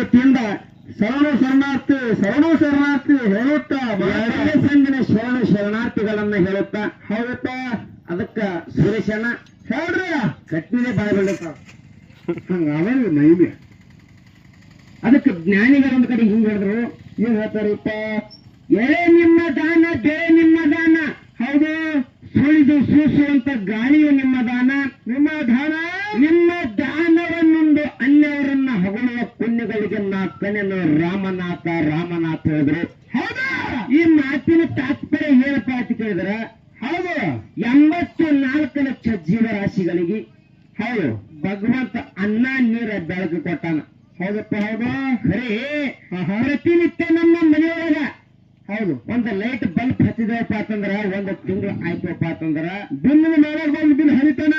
ವತಿಯಿಂದ ಶರಣು ಶರಣಾರ್ಥಿ ಶರಣು ಶರಣಾರ್ಥಿ ಹೇಳುತ್ತಾ ಸಂಘನ ಶರಣ ಶರಣಾರ್ಥಿಗಳನ್ನ ಹೇಳುತ್ತಾ. ಹೌದಪ್ಪ ಅದಕ್ಕ ಸುರೇಶಣ್ಣ. ಹೇಳ್ರಿ ಕಟ್ಟಿದೆ ಬಾಯ್ ಬೆಳಕ ಹಂಗಾದ್ರೆ ಮೈಮೆ ಅದಕ್ಕೆ ಜ್ಞಾನಿಗಳೊಂದು ಕಡೆ ಹಿಂಗ್ ಹೇಳಿದ್ರು. ಏನ್ ಹೇಳ್ತಾರಪ್ಪ ಎಳೆ ನಿಮ್ಮ ದಾನ ಬೆಳೆ ನಿಮ್ಮ ದಾನ. ಹೌದು. ಸುಳಿದು ಸೂಸುವಂತ ಗಾಳಿಯು ನಿಮ್ಮ ದಾನ. ನಿಮ್ಮ ದಾನ? ನಿಮ್ಮ ಹೊಗಳುವ ನಾಲ್ಕನೇನು ರಾಮನಾಥ ರಾಮನಾಥ ಹೇಳಿದ್ರು. ಹೌದು! ಈ ಮಾತಿನ ತಾತ್ಪರ್ಯ ಏನಪ್ಪಾ ಅಂತ ಕೇಳಿದ್ರೆ ಹೌದು! ಎಂಬತ್ತು ನಾಲ್ಕು ಲಕ್ಷ ಜೀವರಾಶಿಗಳಿಗೆ ಹೌದು! ಭಗವಂತ ಅನ್ನ ನೀರ ಬೆಳಕು ಕೊಟ್ಟಾನ. ಹೌದಪ್ಪ ಹೌದು! ಖರೇ ಪ್ರತಿನಿತ್ಯ ನಮ್ಮ ಮನೆಯೊಳಗ. ಹೌದು! ಒಂದು ಲೈಟ್ ಬಲ್ಬ್ ಹಚ್ಚಿದವಪ್ಪ ಅಂತಂದ್ರ ಒಂದು ತಿಂಗಳು ಆಯ್ತಪ್ಪ ಅಂತಂದ್ರ ಬಿಲ್ಲಿನ ಮೇಲೆ ಒಂದು ಬಿಲ್ ಹರಿತಾನ?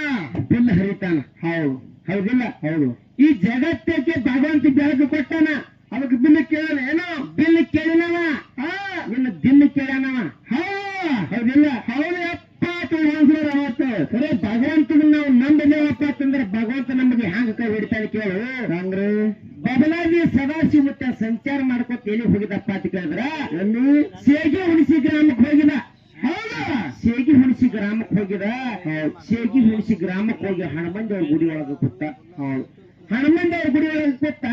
ಬಿಲ್ ಹರಿತಾನ. ಹೌದು! ಹೌದಿಲ್ಲ? ಹೌದು! ಈ ಜಗತ್ತಕ್ಕೆ ಭಗವಂತ ಬೆಳಕು ಕೊಟ್ಟಾನ. ಅದಕ್ಕೆ ಬಿಲ್ ಕೇಳನ ಏನೋ? ಬಿಲ್ ಕೇಳಿನವ ನಿನ್ನ ಬಿಲ್ ಕೇಳನವ ಹೌದಿಲ್ಲ. ಹೌದು ಅಪ್ಪ ಒಂದ್ಸಲ ಅವತ್ತು. ಸರಿ ಭಗವಂತನ ನಾವು ನಂಬಲೇವಪ್ಪ ಅಂತಂದ್ರೆ ಭಗವಂತ ನಮಗೆ ಹ್ಯಾಂಗ ಕೈ ಹಿಡಿತಾನೆ ಕೇಳು. ಹಂಗ್ರಿ? ಬದಲಾಗಿ ಸದಾಶಿವ ಮುತ್ತ ಸಂಚಾರ ಮಾಡ್ಕೊತ ಎಲ್ಲಿ ಹೋಗಿದಪ್ಪ ಅಂತ ಕೇಳಿದ್ರ? ಎಲ್ಲಿ ಸೇಗಿ ಹುಣಸಿ ಗ್ರಾಮಕ್ಕೆ ಹೋಗಿದ ಹೌದಾ ಸೇಗಿ ಹುಣಸಿ ಗ್ರಾಮಕ್ಕೆ ಹೋಗಿದ ಸೇಗಿ ಹುಣಸಿ ಗ್ರಾಮಕ್ಕೆ ಹೋಗಿ ಹನುಮಂದಿ ಅವ್ರ ಗುಡಿ ಒಳಗೆ ಕೂತ ಹನುಮಂದಿ ಅವ್ರ ಗುಡಿ ಒಳಗೆ ಕೂತ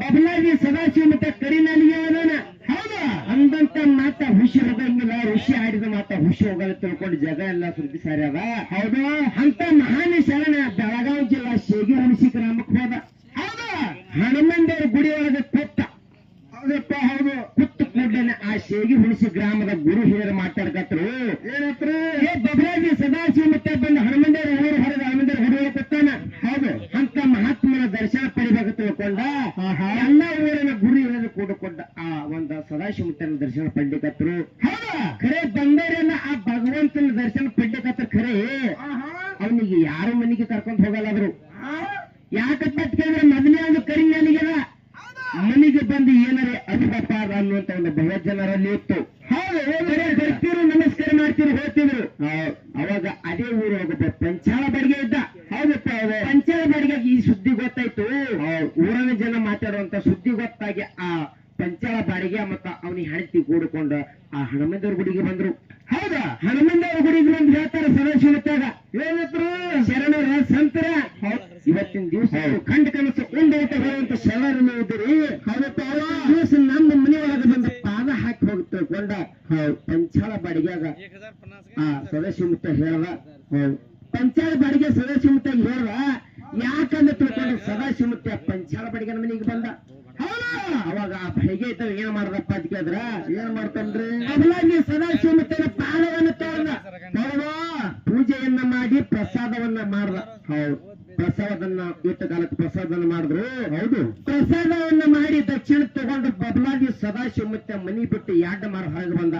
ಬದಲಾಗಿ ಸದಾಶಿವ ಮತ್ತೆ ಕರಿನಾಲಿಗೆ ಅವನ ಹೌದಾ? ಅಂದಂತ ಮಾತ ಹುಷಿ ಹೋಗಂಗಿಲ್ಲ ಋಷಿ ಆಡಿದ ಮಾತ ಹುಷಿ ಹೋಗಲ್ಲ ತಿಳ್ಕೊಂಡು ಜಗ ಎಲ್ಲ ಸುದ್ದಿ ಸಾರಿ ಅದ ಹೌದು. ಅಂತ ಮಹಾನ್ ಶರಣ ಬೆಳಗಾವಿ ಜಿಲ್ಲಾ ಶೇಗಿ ಹುಣಸಿ ಗ್ರಾಮಕ್ಕೆ ಹೋದ. ಹೌದಾ? ಹನುಮಂದರ ಗುಡಿ ಒಳಗೆ ಕೊತ್ತ ಹೌದಪ್ಪ ಹೌದು. ಕುತ್ತು ಕೂಡಲೇ ಆ ಶೇಗಿ ಹುಣಸಿ ಗ್ರಾಮದ ಗುರು ಹಿರಿಯರು ಮಾತಾಡ್ಕತ್ರು. ಏನತ್ರ? ಏ ಬಬರಾಜಿ ಸದಾಶಿವ ಮತ್ತೆ ಬಂದು ಹನುಮಂದರ ಊರು ಹೊರಗೆ ಹನುಮಂದರ ಗುಡಿ ಒಳಗೆ ಕೂತಾನ ಹೌದು ಅಂತ ಮಹಾತ್ಮನ ದರ್ಶನ ಪಡಿಬೇಕು ತಿಳ್ಕೊಂಡ ಎಲ್ಲ ಊರಿನ ಗುರು ಹಿರಿಯರು ಕೂಡಿಕೊಂಡ ಆ ಒಂದು ಸದಾಶಿವ ದರ್ಶನ ಪಡ್ಲಿಕತ್ರು ಹೌದಾ ಖರೆ ಬಂದವರೆಲ್ಲ ಆ ಭಗವಂತನ ದರ್ಶನ ಪಡ್ಲಿಕತ್ರ ಖರೆ. ಅವನಿಗೆ ಯಾರ ಮನೆಗೆ ಕರ್ಕೊಂಡ್ ಹೋಗಲ್ಲಾದ್ರು ಯಾಕಪ್ಪ ಕೇಳಿದ್ರೆ ಮೊದಲೇ ಒಂದು ಕರಿನಾಲಿಗೆದ ಮನೆಗೆ ಬಂದು ಏನಾರ ಅನುಪಪಾರ ಅನ್ನುವಂತ ಒಂದು ಭವಜನರಲ್ಲಿ ಇತ್ತು. ಹೌದು ಬರೇ ಬರ್ತಿರು ನಮಸ್ಕಾರ ಮಾಡ್ತಿರು ಹೋಗ್ತಿದ್ರು ಅವಾಗ ಅದೇ ಊರು ಹೋಗುತ್ತೆ ಪಂಚಾಳ ಬಡಿಗೆ ಇದ್ದ ಹೌದಪ್ಪ ಹೌದು ಪಂಚಾಳ ಬಡಿಗೆ ಈ ಸುದ್ದಿ ಗೊತ್ತಾಯ್ತು ಊರಿನ ಜನ ಮಾತಾಡುವಂತ ಸುದ್ದಿ ಗೊತ್ತಾಗಿ ಆ ಪಂಚಾಳ ಬಾಡಿಗೆ ಮತ್ತ ಅವನಿಗೆ ಹೆಂಡತಿ ಕೂಡಿಕೊಂಡು ಆ ಹನುಮಂದವ್ರ ಗುಡಿಗೆ ಬಂದ್ರು ಹೌದಾ ಹನುಮಂದವ್ರ ಗುಡಿಗೆ ಬಂದು ಹೇಳ್ತಾರೆ ಸದಾಶಿವ ಮತ್ತಾಗ ಏನತ್ರು ಶರಣರ ಸಂತರ ಇವತ್ತಿನ ದಿವಸ ಕಂಡ ಕನಸು ಉಂಡ ಊಟ ಬರುವಂತ ಶರಣರು ಇದ್ರಿ ಹೌದಪ್ಪ ದಿವಸ ನಮ್ಮ ಮನೆ ಒಳಗೆ ಬಂದು ಪಾದ ಹಾಕಿ ಹೋಗಿ ತಿಳ್ಕೊಂಡ ಪಂಚಾಳ ಬಾಡಿಗ್ಯಾಗ ಆ ಸದಾಶಿವ ಮುತ್ತ ಹೇಳ್ದ ಹೌದು ಪಂಚಾಳ ಬಾಡಿಗೆ ಸದಾಶಿವ ಮುತ್ತ ಹೇಳ್ದ ಯಾಕಂದ್ರೆ ತಿಳ್ಕೊಂಡು ಸದಾಶಿವ ಮುತ್ತ ನಮ್ಮ ಮನೆಗೆ ಬಂದ. ಅವಾಗ ಆ ಭೈಗೆ ಇತ್ತು ಏನ್ ಮಾಡ್ದಪ್ಪ ಅಂತ ಕೇಳಿದ್ರ? ಏನ್ ಮಾಡ್ತಾನ್ರಿ? ಬದಲಾಗಿ ಸದಾಶಿವ ಮತ್ತೆ ಪಾಲವನ್ನು ತೊಳೆದ ಪೂಜೆಯನ್ನ ಮಾಡಿ ಪ್ರಸಾದವನ್ನ ಮಾಡ್ದ. ಹೌದು. ಪ್ರಸಾದನ್ನ ಇಟ್ಟ ಕಾಲಕ್ಕೆ ಪ್ರಸಾದನ ಮಾಡಿದ್ರು. ಹೌದು. ಪ್ರಸಾದವನ್ನ ಮಾಡಿ ದಕ್ಷಿಣ ತಗೊಂಡು ಬದಲಾಗಿ ಸದಾಶಿವ ಮತ್ತೆ ಮನಿ ಬಿಟ್ಟು ಯಾಡ್ ಮಾರ ಹೊರಗೆ ಬಂದ.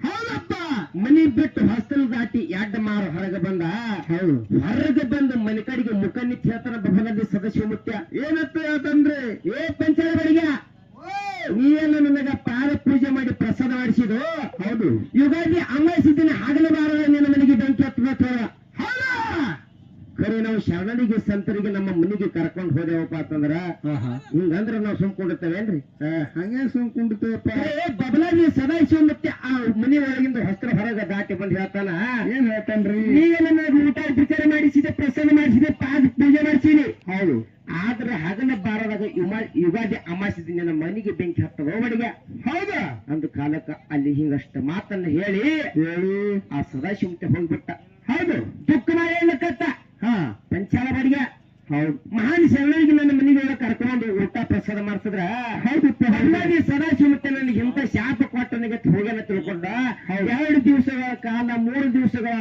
ಹೌದಪ್ಪ. ಮನಿ ಬಿಟ್ಟು ಹೊಸ್ತಲ್ ದಾಟಿ ಎಡ್ ಮಾರ ಹೊರಗೆ ಬಂದ? ಹೌದು. ಹೊರಗೆ ಬಂದು ಮನೆ ಕಡೆಗೆ ಮುಖ ನಿಂತು ಹೇಳ್ತಾನ ಸದಸ್ಯ ಮುತ್ಯ. ಏನತ್ತ ಹೇಳ್ತಂದ್ರೆ ಏ ಪಂಚಾಯ ಬಡಿಗ ಎಲ್ಲ ನನಗ ಪಾದ ಪೂಜೆ ಮಾಡಿ ಪ್ರಸಾದ ಮಾಡಿಸಿದ್ರು ಹೌದು. ಯುಗಾದಿ ಅಮಾವಾಸ್ಯ ದಿನ ಬಾರದ ನಿನ್ನ ಮನೆಗೆ ಬೆಂಕಿ ಹತ್ತಬೇಕು ಕರೆ ಖರೆ ನಾವು ಶರಣರಿಗೆ ಸಂತರಿಗೆ ನಮ್ಮ ಮನೆಗೆ ಕರ್ಕೊಂಡು ಹೋದೆವಪ್ಪ ಅಂತಂದ್ರ? ಹಿಂಗಂದ್ರ ನಾವು ಸುಮ್ಕೊಂಡಿರ್ತೇವೇನ್ರಿ ಹಂಗೆ ಸುಮ್ಕೊಂಡಿರ್ತೇವಪ್ಪ ಬದಲಾಗಿ ಸದಾಶಿವ ಮತ್ತೆ ಮನೆ ಒಳಗಿಂದ ಹಸ್ತ್ರ ಹೊರಗ ದಾಟಿ ಬಂದು ಹೇಳ್ತಾನ? ಏನ್ ಹೇಳ್ತಾನ್ರಿ? ನನಗೆ ಊಟ ಉಪಚಾರ ಮಾಡಿಸಿದೆ ಪ್ರಸನ್ನ ಮಾಡಿಸಿದೆ ಪಾದ ಪೂಜೆ ಮಾಡಿಸಿದೆ. ಹೌದು. ಆದ್ರೆ ಹಗಲ ಬಾರದಾಗ ಯುಗಾದಿ ಅಮಾಸಿ ದಿನ ನಮ್ಮ ಮನೆಗೆ ಬೆಂಕಿ ಹತ್ತದ ಒಡಿಗೆ ಹೌದಾ? ಅಂದ ಕಾಲಕ್ಕ ಅಲ್ಲಿ ಹಿಂಗಷ್ಟ ಮಾತನ್ನ ಹೇಳಿ ಹೇಳಿ. ಆ ಸದಾಶಿವ ಮತ್ತೆ ಹೋಗ್ಬಿಟ್ಟ. ಹೌದು. ದುಃಖ ಹೇಳಕತ್ತ. ಹಾ. ಪಂಚಾಲ ಬಡಿಗೆ ಹೌದು. ಮಹಾನ್ ಶರಣರಿಗೆ ನನ್ನ ಮನೆಗೆ ಕರ್ಕೊಂಡು ಊಟ ಪ್ರಸಾದ ಮಾಡಿಸಿದ್ರ. ಹೌದು. ಹಾಗಾಗಿ ಸದಾಶಿವ ಮತ್ತೆ ನನಗೆ ಇಂಥ ಶಾಪ ತಿಳ್ಕೊಂಡ ಎರಡು ದಿವಸಗಳ ಕಾಲ ಮೂರು ದಿವಸಗಳ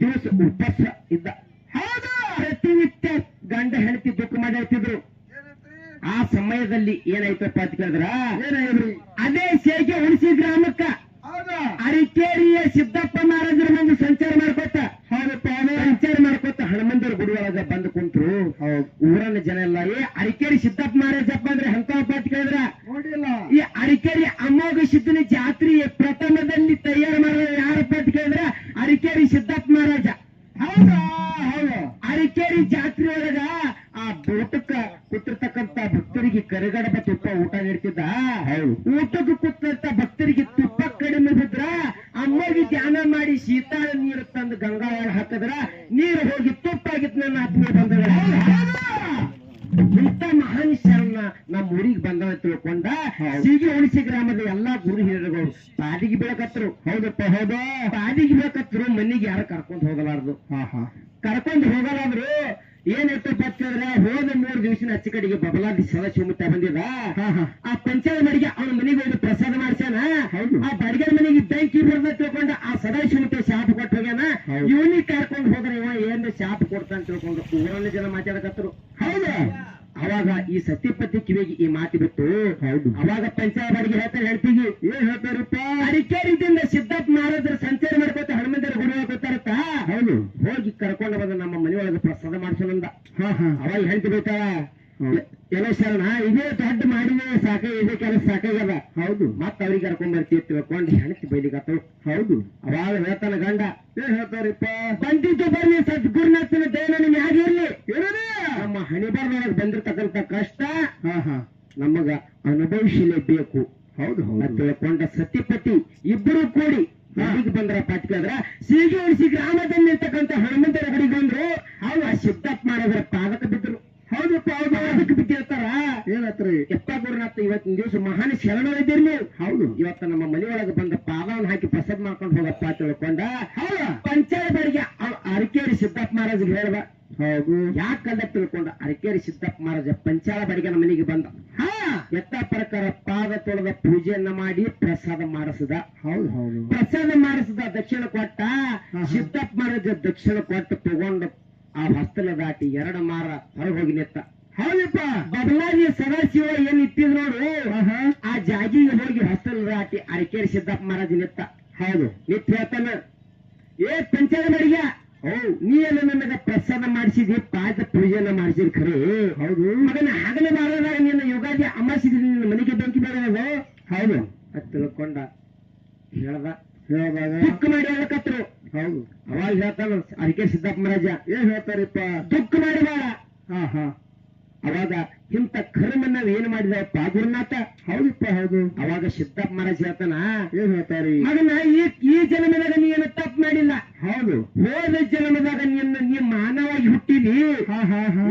ದಿವಸ ಉಪವಾಸ ಇದ್ದ. ಹೌದು ಪ್ರತಿನಿತ್ಯ ಗಂಡ ಹೆಂಡತಿ ದುಃಖ ಮಾಡಿರ್ತಿದ್ರು. ಆ ಸಮಯದಲ್ಲಿ ಏನಾಯ್ತಪ್ಪ ಅಂತ ಕೇಳಿದ್ರ? ಅದೇ ಸೇಗೆ ಹುಣಸಿ ಗ್ರಾಮಕ್ಕ. ಅರಿಕೇರಿಯ ಸಿದ್ದಪ್ಪ ಮಹಾರಾಜರ ಮುಂದೆ ಸಂಚಾರ ಮಾಡ್ಕೊತ ಸಂಚಾರ ಮಾಡ್ಕೊತ ಹನುಮಂದರ ಗುಡಿ ಒಳಗ ಬಂದು ಕುಂತ್ರು. ಊರನ್ನ ಜನ ಎಲ್ಲ ಏ ಅರಿಕೇರಿ ಸಿದ್ದಪ್ಪ ಮಹಾರಾಜಪ್ಪ ಅಂದ್ರೆ ಹಂತಪ್ಪ ಅಂತ ಕೇಳಿದ್ರ. ನೋಡಿಲ್ಲ. ಈ ಅರಿಕೇರಿ ಅಮೋಘ ಸಿದ್ದನ ಜಾತ್ರೆ ಪ್ರಥಮದಲ್ಲಿ ತಯಾರು ಮಾಡಿದ ಯಾರಪ್ಪ ಅಂತ ಕೇಳಿದ್ರ ಅರಿಕೇರಿ ಸಿದ್ದಪ್ಪ ಮಹಾರಾಜ ಹೌದಾ ಹೌದು ಅರಿಕೇರಿ ಜಾತ್ರೆ ಒಳಗ ಆ ಬೋಟಕ್ಕ ಕೂತಿರ್ತಕ್ಕಂತ ಭಕ್ತರಿಗೆ ಕರಗಡಬ ತುಪ್ಪ ಊಟ ನೀಡ್ತಿದ್ದ? ಊಟದ ಊಟಕ್ಕೆ ಕೂತಂತ ಭಕ್ತರಿಗೆ ತುಪ್ಪ ಕಡಿಮೆ ಬಿದ್ರ ಅಮ್ಮಗೆ ಧ್ಯಾನ ಮಾಡಿ ಶೀತಾಳ ನೀರು ತಂದು ಗಂಗಾಳ ಹಾಕಿದ್ರ ನೀರು ಹೋಗಿ ತುಪ್ಪಾಗಿತ್ತು ನನ್ನ ಆತ್ಮೀಯ ಬಂಧುಗಳ ಇಂಥ ಮಹಾನ್ ಶರಣ ನಮ್ಮ ಊರಿಗೆ ಬಂದವ ತಿಳ್ಕೊಂಡ. ಸೀಗಿ ಉಳಿಸಿ ಗ್ರಾಮದ ಎಲ್ಲಾ ಗುರು ಹಿರಿಯರುಗಳು ಪಾದಿಗೆ ಬೀಳಕತ್ರು ಹೌದಪ್ಪ ಹೌದಾ. ಪಾದಿಗೆ ಬೀಳಕತ್ರು ಮನೆಗೆ ಯಾರು ಕರ್ಕೊಂಡ್ ಹೋಗಲಾರ್ದು. ಹಾ ಹಾ ಕರ್ಕೊಂಡು ಹೋಗಲಾದ್ರು ಅಂತ ಅಂತಂದ್ರೆ ಹೋದ ಮೂರು ದಿವಸ ಅಚ್ಚ ಕಡೆಗೆ ಬಬಲಾದಿ ಸದಾಶಿವಮುತ್ತ ಬಂದಿದ ಹಾ ಹಾ ಆ ಪಂಚಾಯತ್ ಮನೆಗೆ ಅವನ ಮನೆಗೆ ಹೋಗಿ ಪ್ರಸಾದ ಮಾಡ್ಸ್ಯಾನ. ಹೌದು. ಆ ಬಡಗರ ಮನೆಗೆ ಬೆಂಕಿ ಬರ್ದ ತಿಳ್ಕೊಂಡ ಆ ಸದಾಶಿವಮುತ್ತ ಶಾಪ ಕೊಟ್ಟು ಹೋಗ್ಯಾನ. ಇವನಿಗೆ ಕರ್ಕೊಂಡು ಹೋದ್ರೆ ಇವ ಏನ್ ಶಾಪ ಕೊಡ್ತಾನ ತಿಳ್ಕೊಂಡು ಊರಲ್ಲಿ ಜನ ಮಾತಾಡಕತ್ರು ಅವಾಗ ಈ ಸತ್ಯಪತಿ ಕಿವಿಗೆ ಈ ಮಾತು ಬಿಟ್ಟು ಹೌದು. ಅವಾಗ ಪಂಚಾಯ ಬಾಡಿಗೆ ಹೇಳ್ತಾರೆ ಹೇಳ್ತೀವಿ. ಏನ್ ಹೇಳ್ತಾರಪ್ಪ? ಅಡಿಕೇರಿದಿಂದ ಸಿದ್ದಪ್ಪ ಮಹಾರಾಜರ ಸಂಚಾರ ಮಾಡ್ಕೊತ ಹನುಮಂತರ ಗುರು ಹೋಗ್ತಾರತ್ತ ಹೌದು. ಹೋಗಿ ಕರ್ಕೊಂಡು ಬಂದ ನಮ್ಮ ಮನೆಯೊಳಗೆ ಪ್ರಸಾದ ಮಾಡ್ಸೋಣ ಹಾ ಹಾ. ಅವಾಗ ಹೇಳ್ತಿ ಬೇಕಾ ಹೌದು. ಎಲ್ಲ ಶರಣ ಇದೇ ದೊಡ್ಡ ಮಾಡಿದೆ ಸಾಕ ಇದೇ ಕೆಲಸ ಸಾಕಾಗ್ಯದ ಹೌದು. ಮತ್ತ ಅವ್ರಿಗೆ ಕರ್ಕೊಂಡ್ ಬರ್ತೀವಿ ತಿಳ್ಕೊಂಡು ಹೆಣತಿ ಬೈಲಿಕತ್ತಳು ಹೌದು. ಅವಾಗ ಹೇಳ್ತಾನ ಗಂಡ ಏನ್ ಹೇಳ್ತಾರಪ್ಪ? ಬಂದಿದ್ದು ಬರ್ಲಿ ಸದ್ಗುರುನಾಥನ ದಯನ ನಿಮ್ ಯಾಕೆ ಇರ್ಲಿ. ಏನದ? ನಮ್ಮ ಹಣಿಬಾರ್ದೊಳಗೆ ಬಂದಿರ್ತಕ್ಕಂಥ ಕಷ್ಟ ಹಾ ಹಾ ನಮಗ ಹೌದು ಅಂತ ಹೌದು ತಿಳ್ಕೊಂಡ ಸತ್ಯಪತಿ ಇಬ್ಬರು ಕೂಡಿ ಎಲ್ಲಿಗೆ ಬಂದ್ರ ಪಾಟ್ಕಂದ್ರ ಸೀಗೆ ಉಳಿಸಿ ಗ್ರಾಮದಲ್ಲಿ ಇರ್ತಕ್ಕಂಥ ಹನುಮಂತರ ಗುಡಿಗೆ ಬಂದ್ರು. ಅವ್ರು ಆ ಸಿದ್ದಪ್ಪ ಮಾಡಿದ್ರ ಪಾದಕ ಬಿದ್ರು ಹೌದಪ್ಪ ಹೌದು. ಪಾದಕ ಬಿದ್ದಿರ್ತಾರ ಏನತ್ರಿ ಎಪ್ಪ ಗುರುನಾಥ ಇವತ್ತಿನ ದಿವಸ ಮಹಾನ್ ಶರಣರಿದ್ದೀರಿ ನೀವು. ಹೌದು. ಇವತ್ತ ನಮ್ಮ ಮನೆಯೊಳಗೆ ಬಂದ ಪಾದವನ್ನು ಹಾಕಿ ಪ್ರಸಾದ ಮಾಡ್ಕೊಂಡು ಹೋಗಪ್ಪ ತಿಳ್ಕೊಂಡ ಹೌದು. ಪಂಚಾಯತ್ ಬಾಡಿಗೆ ಅರಕೇರಿ ಸಿದ್ದಪ್ಪ ಮಹಾರಾಜ್ಗೆ ಹೇಳ್ದ. ಹೌದು. ಯಾಕಂದ ತಿಳ್ಕೊಂಡ ಅರಕೇರಿ ಸಿದ್ದಪ್ಪ ಮಹಾರಾಜ ಪಂಚಾಳ ಬಾಡಿಗೆ ನಮ್ಮ ಮನೆಗೆ ಬಂದ. ಹಾ. ಪ್ರಕಾರ ಪಾದ ತೊಳೆದ ಪೂಜೆಯನ್ನ ಮಾಡಿ ಪ್ರಸಾದ ಮಾಡಿಸಿದ. ಹೌದು ಹೌದು. ಪ್ರಸಾದ ಮಾಡಿಸಿದ ದಕ್ಷಿಣ ಕೊಟ್ಟ. ಸಿದ್ದಪ್ಪ ಮಹಾರಾಜ ದಕ್ಷಿಣ ಕೊಟ್ಟು ತಗೊಂಡು ಆ ಹಸ್ತಲ ದಾಟಿ ಎರಡು ಮಾರ ಹೊರಗೋಗಿ ಹೋಗಿ ನಿತ್ತ ಹೌದಪ್ಪ. ಬದಲಾಗಿ ಸದಾಶಿವ ಏನ್ ಇಟ್ಟಿದ್ ನೋಡು? ಆ ಜಾಗಿಗೆ ಹೋಗಿ ಹಸ್ತಲ ದಾಟಿ ಅರಕೇರಿ ಸಿದ್ದಪ್ಪ ಮಹಾರಾಜ ನೆತ್ತ ಹೌದು. ನಿತ್ ಹೇಳ್ತಾನ ಏ ಪಂಚಾಯ ಬಡಿಗ ಓ ನೀ ಏನ ನನಗ ಪ್ರಸಾದ ಮಾಡಿಸಿದಿ ಪಾದ ಪೂಜೆನ ಮಾಡಿಸಿದ್ ಖರೆ. ಹೌದು. ಮಗನ ಹಗಲ ಬಾರದಾಗ ನಿನ್ನ ಯುಗಾದಿ ಅಮಾಸಿದ್ರಿ ನಿನ್ನ ಮನೆಗೆ ಬೆಂಕಿ ನಾವು ಹೌದು. ಅದ್ ತಿಳ್ಕೊಂಡ ಹೇಳ್ದ. ಹೇಳ್ದಾಗ? ದುಃಖ ಮಾಡಿ ಹೇಳಕತ್ರು ಹೌದು. ಅವಾಗ ಹೇಳ್ತಾನ ಅದಕ್ಕೆ ಸಿದ್ದಪ್ಪ ಮಹಾರಾಜ. ಏನ್ ಹೇಳ್ತಾರಪ್ಪ? ದುಃಖ ಬಾಳ ಹಾ ಹಾ. ಅವಾಗ ಇಂಥ ಕರ್ಮನ್ನ ನಾವ್ ಏನ್ ಮಾಡಿದ ಗುರುನಾಥ. ಹೌದಪ್ಪ ಹೌದು. ಅವಾಗ ಸಿದ್ದಪ್ಪ ಮಹಾರಾಜ್ ಹೇಳ್ತಾನ ಏನ್ ಹೇಳ್ತಾರಿ? ಮಗನ ಈ ಈ ಜನ್ಮದಾಗ ನೀ ಏನು ತಪ್ಪು ಮಾಡಿಲ್ಲ. ಹೌದು. ಹೋದ ಜನ್ಮದಾಗ ನಿನ್ನ ನೀ ಮಾನವಾಗಿ ಹುಟ್ಟಿದಿ.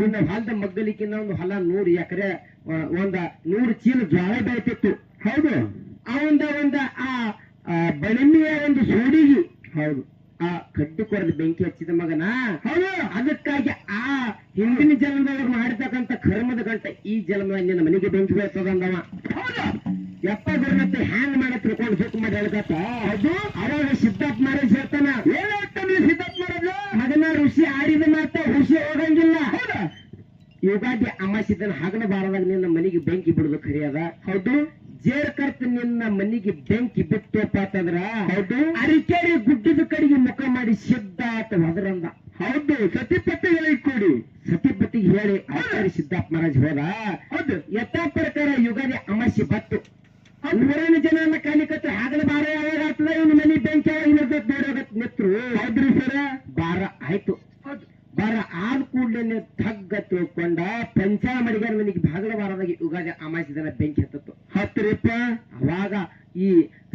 ನಿನ್ನ ಹೊಲದ ಮಗ್ಗಲಿಕ್ಕಿಂತ ಒಂದು ಹೊಲ ನೂರು ಎಕರೆ ಒಂದ ನೂರು ಚೀಲ ಜ್ವಾಳ ಬೆಳಿತಿತ್ತು. ಹೌದು. ಅವಂದ ಒಂದ ಆ ಆ ಬಣಿಮೆಯ ಒಂದು ಸೋಡಿಗಿ. ಹೌದು. ಆ ಕಡ್ಡಿ ಕೊರದ ಬೆಂಕಿ ಹಚ್ಚಿದ ಮಗನ. ಹೌದು. ಅದಕ್ಕಾಗಿ ಆ ಹಿಂದಿನ ಜನ್ಮದೊಳಗೆ ಮಾಡಿರ್ತಕ್ಕಂಥ ಕರ್ಮದ ಗಂಟ ಈ ಜನ್ಮದಲ್ಲಿ ನಿನ್ನ ಮನೆಗೆ ಬೆಂಕಿ ಬೀಳ್ತದಂದವ ಯಪ್ಪ ಗುರುನತ್ತೆ ಹ್ಯಾಂಗ್ ಮಾಡ ತಿಳ್ಕೊಂಡು ಸುಖ ಮಾಡಿ ಹೇಳ್ಕತ್ತ ಅದು ಅವಾಗ ಸಿದ್ಧಾರ್ಥ ಮಹಾರಾಜ್ ಹೇಳ್ತಾನ. ಏನ್ ಹೇಳ್ತಾನೆ ಸಿದ್ದಪ್ಪ ಮಹಾರಾಜ ಮಗನ ಋಷಿ ಆಡಿದ ಮಾತ್ರ ಋಷಿ ಹೋಗಂಗಿಲ್ಲ. ಹೌದಾ. ಯುಗಾದಿ ಸಿದ್ಧನ ಹಗಲ ಬಾರದಾಗ ನಿನ್ನ ಮನೆಗೆ ಬೆಂಕಿ ಬಿಡುದು ಕರಿಯದ ಹೌದು. ಜೇರ್ ಕರ್ತ ನಿನ್ನ ಮನೆಗೆ ಬೆಂಕಿ ಬಿಟ್ಟಪ್ಪ ಅಂತಂದ್ರ ಹೌದು. ಅರಿಕೇರಿ ಗುಡ್ಡದ ಕಡೆಗೆ ಮುಖ ಮಾಡಿ ಸಿದ್ಧ ಆತ ಹೊದರಂದ. ಹೌದು ಸತಿಪತಿಗಳಿಗೆ ಕೂಡಿ. ಸತಿಪತಿಗೆ ಹೇಳಿ ಆಚಾರ್ಯ ಸಿದ್ದಪ್ಪ ಮಹಾರಾಜ್ ಹೋದ. ಹೌದು. ಯಥಾ ಪ್ರಕಾರ ಯುಗಾದಿ ಅಮಾಸಿ ಬತ್ತು ಊರಿನ ಜನ ಎಲ್ಲ ಕಾಲಿಕತ್ತು ಹಗಲ ಬಾರ ಯಾವಾಗ ಆಗ್ತದ. ಇವನು ಮನೆ ಬೆಂಕಿ ಯಾವಾಗ ಇರ್ತದ ನೋಡೋಗತ್ ಮಿತ್ರು ಹೌದ್ರಿ ಸರ. ಬಾರ ಆಯ್ತು. ಬಾರ ಆದ ಕೂಡಲೇ ತಗ್ಗ ತಿಳ್ಕೊಂಡ ಪಂಚಾ ಮಡಿಗಾರ ಮನೆಗೆ ಬಾಗಲ ಬಾರದಾಗ ಯುಗಾದಿ ಅಮಾಸಿ ದಿನ ಬೆಂಕಿ ಹತ್ತತ್ತು. ಹತ್ತಿರಪ್ಪ. ಅವಾಗ ಈ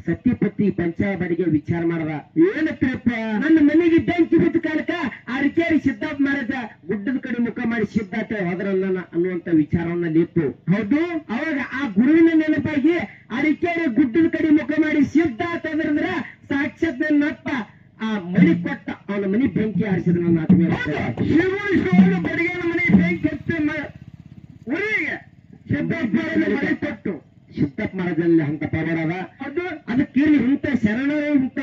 ಸತ್ಯಪತಿ ಪಂಚಾಯ ಬಾಡಿಗೆ ವಿಚಾರ ಮಾಡದ. ಏನತ್ತಿರಪ್ಪ ನನ್ನ ಮನೆಗೆ ಬೆಂಕಿ ಬಿದ್ದ ಕಾಲಕ್ಕ ಅರಕೇರಿ ಸಿದ್ಧಾರ್ಥ ಮಹಾರಾಜ ಗುಡ್ಡದ ಕಡೆ ಮುಖ ಮಾಡಿ ಸಿದ್ದಾತ ಹೋದ್ರಲ್ಲ ಅನ್ನುವಂತ ವಿಚಾರವನ್ನ ಇತ್ತು ಹೌದು? ಅವಾಗ ಆ ಗುರುವಿನ ನೆನಪಾಗಿ ಅರಿಕೆರೆ ಗುಡ್ಡದ ಕಡೆ ಮುಖ ಮಾಡಿ ಸಿದ್ಧಾರ್ಥ ಅಂದ್ರ ಸಾಕ್ಷಾತ್ ನನ್ನಪ್ಪ ಆ ಮಣಿ ಕೊಟ್ಟ ಅವನ ಮನಿ ಬೆಂಕಿ ಹಾರಿಸಿದ ನನ್ನ ಆತ್ಮೀಯ ಶಿವನ ಬಡಿಗೆನ ಮನೆ ಬೆಂಕಿ ಹಚ್ಚಿ ಊರಿಗೆ. ಸಿದ್ದಪ್ಪ ಮನೆ ಕೊಟ್ಟು. ಸಿದ್ದಪ್ಪ ಮಹಾರಾಜಲ್ಲಿ ಅಂತ ಪವಾಡದ ಅದು ಅದಕ್ಕೆ ಇಂಥ ಶರಣರೇ ಇಂಥ